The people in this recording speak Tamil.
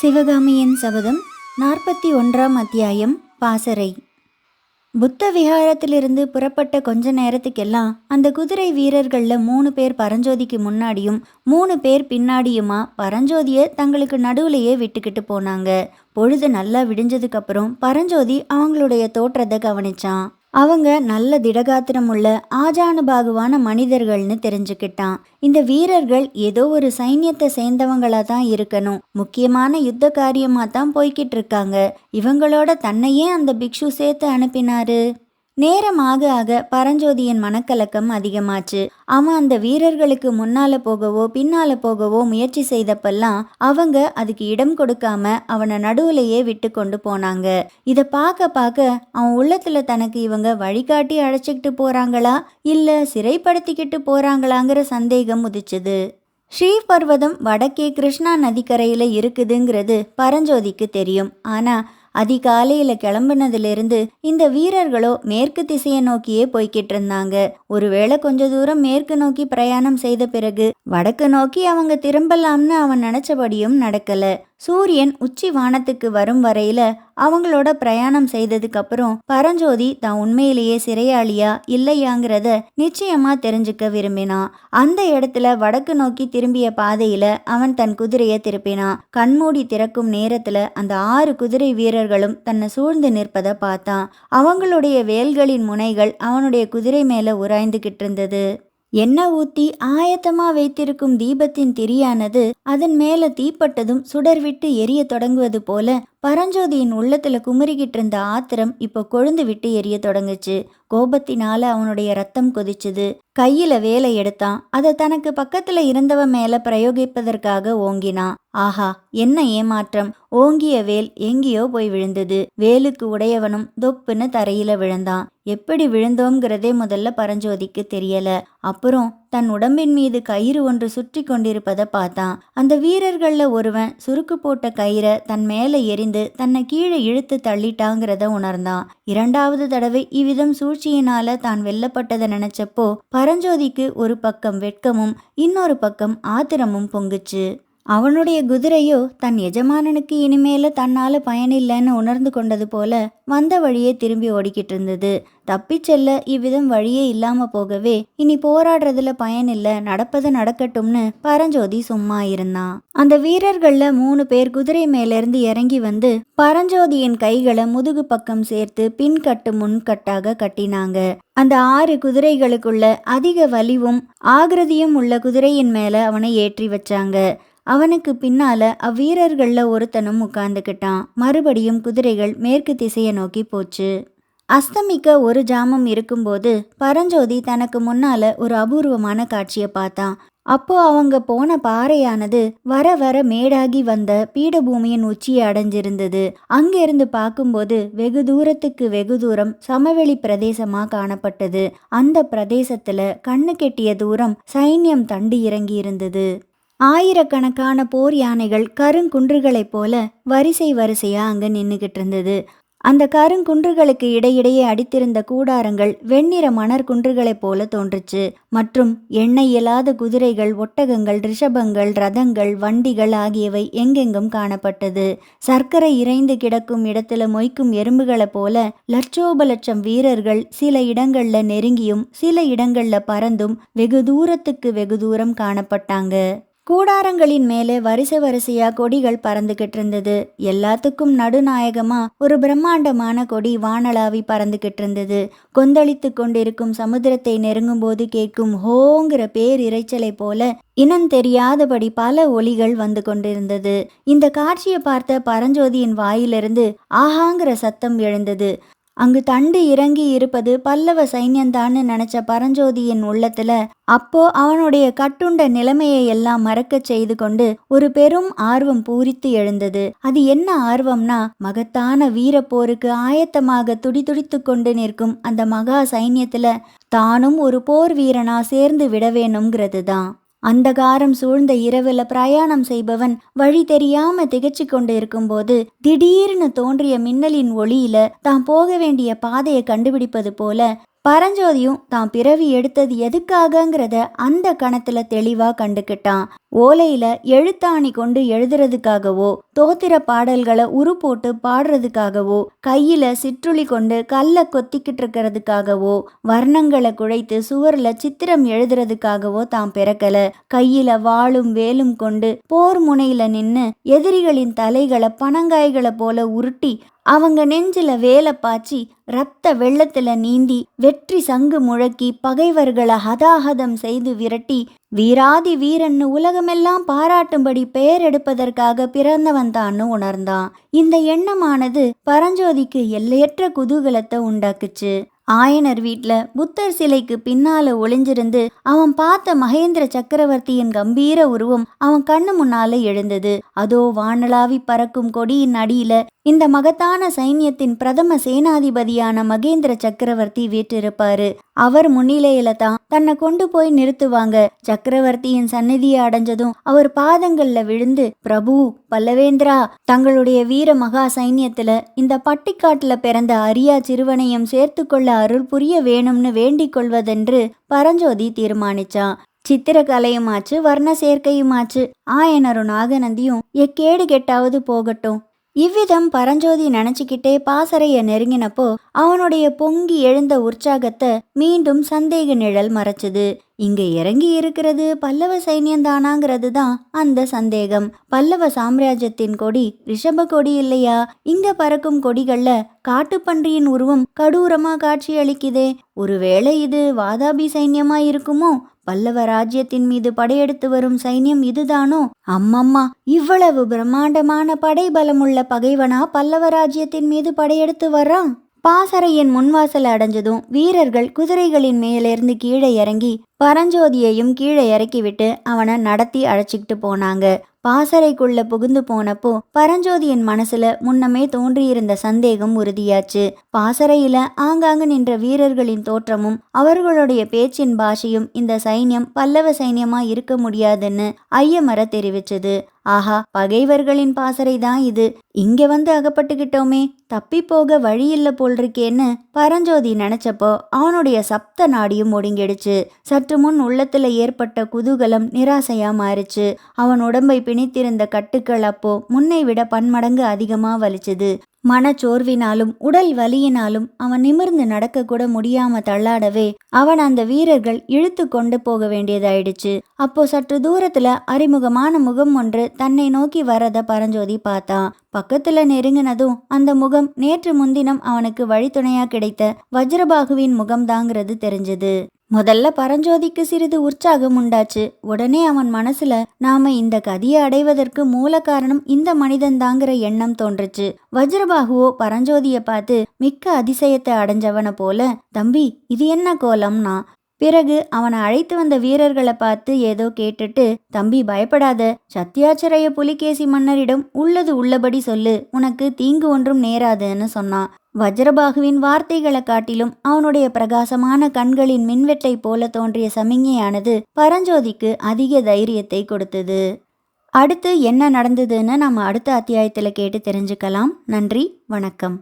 சிவகாமியின் சபதம் நாற்பத்தி ஒன்றாம் அத்தியாயம் பாசறை. புத்த விஹாரத்திலிருந்து புறப்பட்ட கொஞ்ச நேரத்துக்கெல்லாம் அந்த குதிரை வீரர்களில் மூணு பேர் பரஞ்சோதிக்கு முன்னாடியும் மூணு பேர் பின்னாடியுமா பரஞ்சோதியை தங்களுக்கு நடுவுலையே விட்டுக்கிட்டு போனாங்க. பொழுது நல்லா விடிஞ்சதுக்கப்புறம் பரஞ்சோதி அவங்களுடைய தோற்றத்தை கவனிச்சான். அவங்க நல்ல திடகாத்திரம் உள்ள ஆஜானுபாகுவான மனிதர்கள்னு தெரிஞ்சுக்கிட்டான். இந்த வீரர்கள் ஏதோ ஒரு சைன்யத்தை சேர்ந்தவங்களா தான் இருக்கணும். முக்கியமான யுத்த காரியமாக தான் போய்கிட்டு இருக்காங்க. இவங்களோட தன்னையே அந்த பிக்ஷு சேர்த்து அனுப்பினாரு. நேரம் ஆக ஆக பரஞ்சோதியின் மனக்கலக்கம் அதிகமாச்சு. அவன் அந்த வீரர்களுக்கு முன்னால போகவோ பின்னால போகவோ முயற்சி செய்தப்பெல்லாம் அவங்க அதுக்கு இடம் கொடுக்காம அவனை நடுவுலையே விட்டு கொண்டு போனாங்க. இத பார்க்க பார்க்க அவன் உள்ளத்துல தனக்கு இவங்க வழிகாட்டி அழைச்சிக்கிட்டு போறாங்களா? இல்ல சிறைப்படுத்திக்கிட்டு போறாங்களாங்கிற சந்தேகம் உதிச்சுது. ஸ்ரீபர்வதம் வடக்கே கிருஷ்ணா நதிக்கரையில இருக்குதுங்கிறது பரஞ்சோதிக்கு தெரியும். ஆனா அதிகாலையில கிளம்புனதிலிருந்து இந்த வீரர்களோ மேற்கு திசையை நோக்கியே போய்கிட்டு இருந்தாங்க. ஒருவேளை கொஞ்ச தூரம் மேற்கு நோக்கி பிரயாணம் செய்த பிறகு வடக்கு நோக்கி அவங்க திரும்பலாம்னு அவன் நினைச்சபடியும் நடக்கல. சூரியன் உச்சி வானத்துக்கு வரும் வரையில அவங்களோட பிரயாணம் செய்ததுக்கப்புறம் பரஞ்சோதி தான் உண்மையிலேயே சிறையாளியா இல்லையாங்கிறத நிச்சயமா தெரிஞ்சுக்க விரும்பினான். அந்த இடத்துல வடக்கு நோக்கி திரும்பிய பாதையில அவன் தன் குதிரையை திருப்பினான். கண்மூடி திறக்கும் நேரத்துல அந்த ஆறு குதிரை வீரர்களும் தன்னை சூழ்ந்து நிற்பதை பார்த்தான். அவங்களுடைய வேல்களின் முனைகள் அவனுடைய குதிரை மேல உராய்ந்துகிட்டு இருந்தது எண்ணெய் ஊத்தி ஆயத்தமா வைத்திருக்கும் தீபத்தின் திரியானது அதன் மேல தீப்பட்டதும் சுடர்விட்டு எரிய தொடங்குவது போல பரஞ்சோதியின் உள்ளத்துல குமுறிக்கிட்டு இருந்த ஆத்திரம் இப்போ கொழுந்து விட்டு எரிய தொடங்குச்சு. கோபத்தினால அவனுடைய ரத்தம் கொதிச்சுது. கையில வேலை எடுத்தான். அதை தனக்கு பக்கத்துல இருந்தவன் மேல பிரயோகிப்பதற்காக ஓங்கினான். ஆஹா என்ன ஏமாற்றம். ஓங்கிய வேல் எங்கேயோ போய் விழுந்தது. வேலுக்கு உடையவனும் தொப்புன்னு தரையில விழுந்தான். எப்படி விழுந்தோங்கிறதே முதல்ல பரஞ்சோதிக்கு தெரியல. அப்புறம் தன் உடம்பின் மீது கயிறு ஒன்று சுற்றி கொண்டிருப்பதை பார்த்தான். அந்த வீரர்கள்ல ஒருவன் சுருக்கு போட்ட கயிறை தன் மேலே எரிந்து தன்னை கீழே இழுத்து தள்ளிட்டாங்கிறத உணர்ந்தான். இரண்டாவது தடவை இவ்விதம் சூழ்ச்சியினால தான் வெல்லப்பட்டதை நினைச்சப்போ பரஞ்சோதிக்கு ஒரு பக்கம் வெட்கமும் இன்னொரு பக்கம் ஆத்திரமும் பொங்குச்சு. அவனுடைய குதிரையோ தன் எஜமானனுக்கு இனிமேல தன்னால பயனில்லைன்னு உணர்ந்து கொண்டது போல வந்த வழியே திரும்பி ஓடிக்கிட்டு இருந்தது. தப்பிச் செல்ல இவ்விதம் வழியே இல்லாம போகவே இனி போராடுறதுல பயனில்ல நடப்பது நடக்கட்டும்னு பரஞ்சோதி சும்மா இருந்தான் அந்த வீரர்கள்ல மூணு பேர் குதிரை மேலிருந்து இறங்கி வந்து பரஞ்சோதியின் கைகளை முதுகு பக்கம் சேர்த்து பின்கட்டு முன்கட்டாக கட்டினாங்க. அந்த ஆறு குதிரைகளுக்குள்ள அதிக வலிவும் ஆகிருதியும் உள்ள குதிரையின் மேல அவனை ஏற்றி வச்சாங்க. அவனுக்கு பின்னால அவ்வீரர்கள்ல ஒருத்தனும் உட்கார்ந்துக்கிட்டான் மறுபடியும் குதிரைகள் மேற்கு திசையை நோக்கி போச்சு. அஸ்தமிக்க ஒரு ஜாமம் இருக்கும்போது பரஞ்சோதி தனக்கு முன்னால ஒரு அபூர்வமான காட்சியை பார்த்தான். அப்போ அவங்க போன பாறையானது வர வர மேடாகி வந்த பீடபூமியின் உச்சியை அடைஞ்சிருந்தது. அங்கிருந்து பார்க்கும்போது வெகு தூரத்துக்கு வெகு தூரம் சமவெளி பிரதேசமா காணப்பட்டது. அந்த பிரதேசத்துல கண்ணு கெட்டிய தூரம் சைன்யம் தண்டு இறங்கி இருந்தது ஆயிரக்கணக்கான போர் யானைகள் கருங்குன்றுகளைப் போல வரிசை வரிசையா அங்க நின்னுகிட்டு இருந்தது அந்த கருங்குன்றுகளுக்கு இடையிடையே அடித்திருந்த கூடாரங்கள் வெண்ணிற மணர் குன்றுகளைப் போல தோன்றுச்சு. மற்றும் எண்ணெய் இல்லாத குதிரைகள் ஒட்டகங்கள் ரிஷபங்கள் ரதங்கள் வண்டிகள் ஆகியவை எங்கெங்கும் காணப்பட்டது. சர்க்கரை இறைந்து கிடக்கும் இடத்துல மொய்க்கும் எறும்புகளைப் போல லட்சோப லட்சம் வீரர்கள் சில இடங்கள்ல நெருங்கியும் சில இடங்கள்ல பறந்தும் வெகு தூரத்துக்கு வெகு தூரம் காணப்பட்டாங்க. கூடாரங்களின் மேலே வரிசை வரிசையா கொடிகள் பறந்துகிட்டு இருந்தது. எல்லாத்துக்கும் நடுநாயகமா ஒரு பிரம்மாண்டமான கொடி வானளாவி பறந்துகிட்டு இருந்தது. கொந்தளித்து கொண்டிருக்கும் சமுத்திரத்தை நெருங்கும் போது கேட்கும் ஹோங்கிற பேர் இறைச்சலை போல இனம் தெரியாதபடி பல ஒலிகள் வந்து கொண்டிருந்தது. இந்த காட்சியை பார்த்த பரஞ்சோதியின் வாயிலிருந்து ஆஹாங்கிற சத்தம் எழுந்தது. அங்கு தண்டு இறங்கி இருப்பது பல்லவ சைன்யந்தான்னு நினைச்ச பரஞ்சோதியின் உள்ளத்துல அப்போ அவனுடைய கட்டுண்ட நிலைமையை எல்லாம் மறக்கச் செய்து கொண்டு ஒரு பெரும் ஆர்வம் பூரித்து எழுந்தது. அது என்ன ஆர்வம்னா மகத்தான வீரப்போருக்கு ஆயத்தமாக துடிதுடித்து கொண்டு நிற்கும் அந்த மகா சைன்யத்துல தானும் ஒரு போர் வீரனா சேர்ந்து விட வேணுங்கிறது தான் அந்தகாரம் சூழ்ந்த இரவுல பிரயாணம் செய்பவன் வழி தெரியாம திகச்சு கொண்டு இருக்கும்போது திடீர்னு தோன்றிய மின்னலின் ஒளியில தான் போக வேண்டிய பாதையை கண்டுபிடிப்பது போல பரஞ்சோதியும் தான் பிறவி எடுத்தது எதுக்காகங்கிறத அந்த கணத்துல தெளிவா கண்டுக்கிட்டான். ஓலையில எழுத்தாணி கொண்டு எழுதுறதுக்காகவோ தோத்திர பாடல்களை உரு போட்டு பாடுறதுக்காகவோ கையில சிற்றுளி கொண்டு கல்ல கொத்திக்கிட்டு இருக்கிறதுக்காகவோ வர்ணங்களை குழைத்து சுவர்ல சித்திரம் எழுதுறதுக்காகவோ தான் பிறக்கல. கையில வாளும் வேலும் கொண்டு போர் முனையில நின்னு எதிரிகளின் தலைகளை பனங்காய்களை போல உருட்டி அவங்க நெஞ்சில வேலை பாய்ச்சி ரத்த வெள்ளத்துல நீந்தி வெற்றி சங்கு முழக்கி பகைவர்களை ஹதாஹதம் செய்து விரட்டி வீராதி வீரன்னு உலகமெல்லாம் பாராட்டும்படி பெயர் எடுப்பதற்காக பிறந்தவன் தான்னு உணர்ந்தான். இந்த எண்ணமானது பரஞ்சோதிக்கு எல்லையற்ற குதூகலத்தை உண்டாக்குச்சு. ஆயனர் வீட்ல புத்தர் சிலைக்கு பின்னால ஒளிஞ்சிருந்து அவன் பார்த்த மகேந்திர சக்கரவர்த்தியின் கம்பீர உருவம் அவன் கண்ணு முன்னால எழுந்தது. அதோ வானலாவி பறக்கும் கொடியின் அடியில இந்த மகத்தான சைன்யத்தின் பிரதம சேனாதிபதியான மகேந்திர சக்கரவர்த்தி வீற்றிருப்பாரு. அவர் முன்னிலையில தான் தன்னை கொண்டு போய் நிறுத்துவாங்க. சக்கரவர்த்தியின் சந்நிதியை அடைஞ்சதும் அவர் பாதங்கள்ல விழுந்து பிரபு பல்லவேந்திரா தங்களுடைய வீர மகா சைன்யத்துல இந்த பட்டிக்காட்டுல பிறந்த அரியா சிறுவனையும் சேர்த்து கொள்ள அருள் புரிய வேணும்னு வேண்டிக் கொள்வதென்று பரஞ்சோதி தீர்மானிச்சான் சித்திரக்கலையுமாச்சு வர்ண சேர்க்கையுமாச்சு ஆயனரும் நாகநந்தியும் எக்கேடு கெட்டாவது போகட்டும். இவ்விதம் பரஞ்சோதி நினச்சிக்கிட்டே பாசறைய நெருங்கினப்போ அவனுடைய பொங்கி எழுந்த உற்சாகத்தை மீண்டும் சந்தேக நிழல் மறைச்சது. இங்க இறங்கி இருக்கிறது பல்லவ சைன்யந்தானாங்கிறது தான் அந்த சந்தேகம். பல்லவ சாம்ராஜ்யத்தின் கொடி ரிஷப கொடி இல்லையா? இங்க பறக்கும் கொடிகள்ல காட்டுப்பன்றியின் உருவம் கடூரமா காட்சியளிக்குதே. ஒருவேளை இது வாதாபி சைன்யமா இருக்குமோ பல்லவ ராஜ்யத்தின் மீது படையெடுத்து வரும் சைன்யம் இதுதானோ? அம்மம்மா இவ்வளவு பிரம்மாண்டமான படைபலமுள்ள பகைவனா பல்லவ ராஜ்யத்தின் மீது படையெடுத்து வர்றான் பாசறையின் முன்வாசல் அடைஞ்சதும் வீரர்கள் குதிரைகளின் மேலிருந்து கீழே இறங்கி பரஞ்சோதியையும் கீழே இறக்கிவிட்டு அவனை நடத்தி அழைச்சிக்கிட்டு போனாங்க. பாசறைக்குள்ள புகுந்து போனப்போ பரஞ்சோதியின் மனசுல முன்னமே தோன்றியிருந்த சந்தேகம் உறுதியாச்சு. பாசறையில ஆங்காங்கு நின்ற வீரர்களின் தோற்றமும் அவர்களுடைய பேச்சின் பாஷையும் இந்த சைன்யம் பல்லவ சைன்யமா இருக்க முடியாதுன்னு ஐயமர தெரிவிச்சது. ஆஹா பகைவர்களின் பாசறை தான் இது. இங்க வந்து அகப்பட்டுக்கிட்டோமே தப்பி போக வழி இல்லை போல் இருக்கேன்னு பரஞ்சோதி நினைச்சப்போ அவனுடைய சப்த நாடியும் ஒடுங்கிடுச்சு. சற்று முன் உள்ளத்துல ஏற்பட்ட குதூகலம் நிராசையா மாறிச்சு. அவன் உடம்பை பிணித்திருந்த கட்டுக்கள் அப்போ முன்னை விட பன்மடங்கு அதிகமா வலிச்சுது. மனச்சோர்வினாலும் உடல் வலியினாலும் அவன் நிமிர்ந்து நடக்கக்கூட முடியாம தள்ளாடவே அவன் அந்த வீரர்கள் இழுத்து கொண்டு போக வேண்டியதாயிடுச்சு. அப்போ சற்று தூரத்துல அறிமுகமான முகம் ஒன்று தன்னை நோக்கி வரத பரஞ்சோதி பார்த்தான் பக்கத்துல நெருங்கினதும் அந்த முகம் நேற்று முன்தினம் அவனுக்கு வழித்துணையா கிடைத்த வஜ்ரபாகுவின் முகம்தாங்கிறது தெரிஞ்சது. முதல்ல பரஞ்சோதிக்கு சிறிது உற்சாகம் உண்டாச்சு. உடனே அவன் மனசுல நாம இந்த கதியை அடைவதற்கு மூல காரணம் இந்த மனிதன்தாங்கிற எண்ணம் தோன்றுச்சு. வஜ்ரபாகுவோ பரஞ்சோதிய பார்த்து மிக்க அதிசயத்தை அடைஞ்சவன போல தம்பி இது என்ன கோலம்னா பிறகு அவனை அழைத்து வந்த வீரர்களை பார்த்து ஏதோ கேட்டுட்டு தம்பி பயப்படாத. சத்தியாச்சரைய புலிகேசி மன்னரிடம் உள்ளது உள்ளபடி சொல்லு. உனக்கு தீங்கு ஒன்றும் நேராதுன்னு சொன்னான். வஜ்ரபாகுவின் வார்த்தைகளை காட்டிலும் அவனுடைய பிரகாசமான கண்களின் மின்வெட்டை போல தோன்றிய சமிஞையானது பரஞ்சோதிக்கு அதிக தைரியத்தை கொடுத்தது. அடுத்து என்ன நடந்ததுன்னு நம்ம அடுத்த அத்தியாயத்தில் கேட்டு தெரிஞ்சுக்கலாம். நன்றி வணக்கம்.